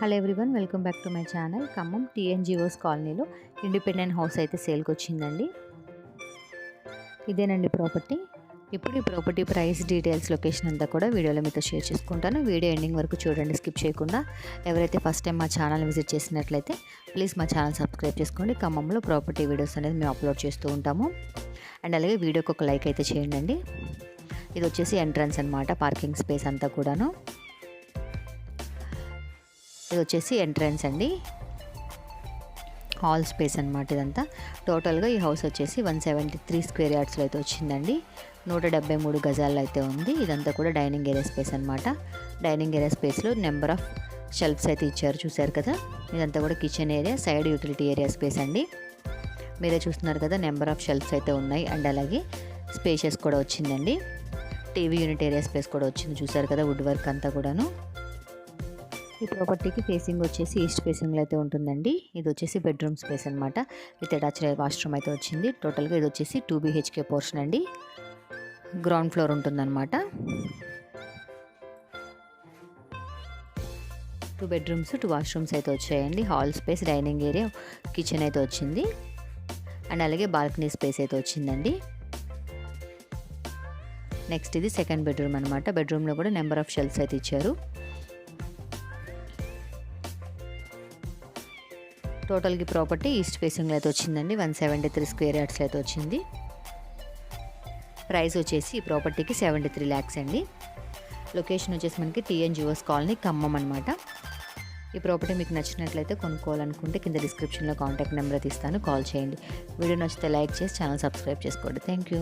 Hello everyone welcome back to my channel Khammam TNGOs కాలనీలో independent house అయితే సేల్కి వచ్చిందండి. ఇదేనండి ప్రాపర్టీ ఇప్పుడు ఈ ప్రాపర్టీ ప్రైస్ డీటెయిల్స్ లొకేషన్ అంతా కూడా వీడియోలో మీతో షేర్ చేసుకుంటాను. వీడియో ఎండింగ్ వరకు చూడండి స్కిప్ చేయకుండా. ఎవరైతే ఫస్ట్ టైం మా ఛానల్ విజిట్ చేసినట్లయితే ప్లీజ్ మా ఛానల్ సబ్స్క్రైబ్ చేసుకోండి. ఖమ్మంలో ప్రాపర్టీ వీడియోస్ అనేది మేము అప్లోడ్ చేస్తూ ఉంటాము. అండ్ అలాగే వీడియోకి ఒక లైక్ అయితే చేయండి ఇది వచ్చేసి ఎంట్రన్స్ అనమాట పార్కింగ్ స్పేస్ అంతా కూడాను. ఇది వచ్చేసి ఎంట్రన్స్ అండి. హాల్ స్పేస్ అనమాట ఇదంతా. టోటల్గా ఈ హౌస్ వచ్చేసి వన్ సెవెంటీ త్రీ స్క్వేర్ యార్డ్స్లో అయితే వచ్చిందండి. నూట డెబ్బై మూడు గజాల్లో అయితే ఉంది. ఇదంతా కూడా డైనింగ్ ఏరియా స్పేస్ అనమాట డైనింగ్ ఏరియా స్పేస్లో నెంబర్ ఆఫ్ షెల్ఫ్స్ అయితే ఇచ్చారు చూసారు కదా? ఇదంతా కూడా kitchen area side utility area space అండి. మీరే చూస్తున్నారు కదా నెంబర్ ఆఫ్ షెల్ఫ్స్ అయితే ఉన్నాయి. అండ్ అలాగే స్పేషియస్ కూడా వచ్చిందండి. టీవీ యూనిట్ ఏరియా స్పేస్ కూడా వచ్చింది చూసారు కదా? వుడ్ వర్క్ అంతా కూడాను. ఈ ప్రాపర్టీకి ఫేసింగ్ వచ్చేసి ఈస్ట్ ఫేసింగ్లో అయితే ఉంటుందండి. ఇది వచ్చేసి బెడ్రూమ్ స్పేస్ అనమాట విత్ అటాచ్ వాష్రూమ్ అయితే వచ్చింది. టోటల్గా ఇది వచ్చేసి టూ బీహెచ్కే పోర్షన్ అండి. గ్రౌండ్ ఫ్లోర్ ఉంటుందన్నమాట. టూ బెడ్రూమ్స్ టూ వాష్రూమ్స్ అయితే వచ్చాయండి. Hall space dining area kitchen అయితే వచ్చింది. అండ్ అలాగే బాల్కనీ స్పేస్ అయితే వచ్చిందండి. నెక్స్ట్ ఇది సెకండ్ బెడ్రూమ్ అనమాట బెడ్రూమ్లో కూడా నెంబర్ ఆఫ్ షెల్ఫ్స్ అయితే ఇచ్చారు. టోటల్కి ప్రాపర్టీ ఈస్ట్ ఫేసింగ్లో అయితే వచ్చిందండి. వన్ సెవెంటీ త్రీ స్క్వేర్ యార్డ్స్లో అయితే వచ్చింది. ప్రైస్ వచ్చేసి ఈ ప్రాపర్టీకి సెవెంటీ త్రీ ల్యాక్స్ అండి. లొకేషన్ వచ్చేసి మనకి టీఎన్జిఓస్ కాలనీ ఖమ్మం అనమాట ఈ ప్రాపర్టీ మీకు నచ్చినట్లయితే కొనుక్కోవాలనుకుంటే కింద డిస్క్రిప్షన్లో కాంటాక్ట్ నెంబర్ తీస్తాను. ఇస్తాను కాల్ చేయండి. వీడియో నచ్చితే లైక్ చేసి ఛానల్ సబ్స్క్రైబ్ చేసుకోండి. Thank you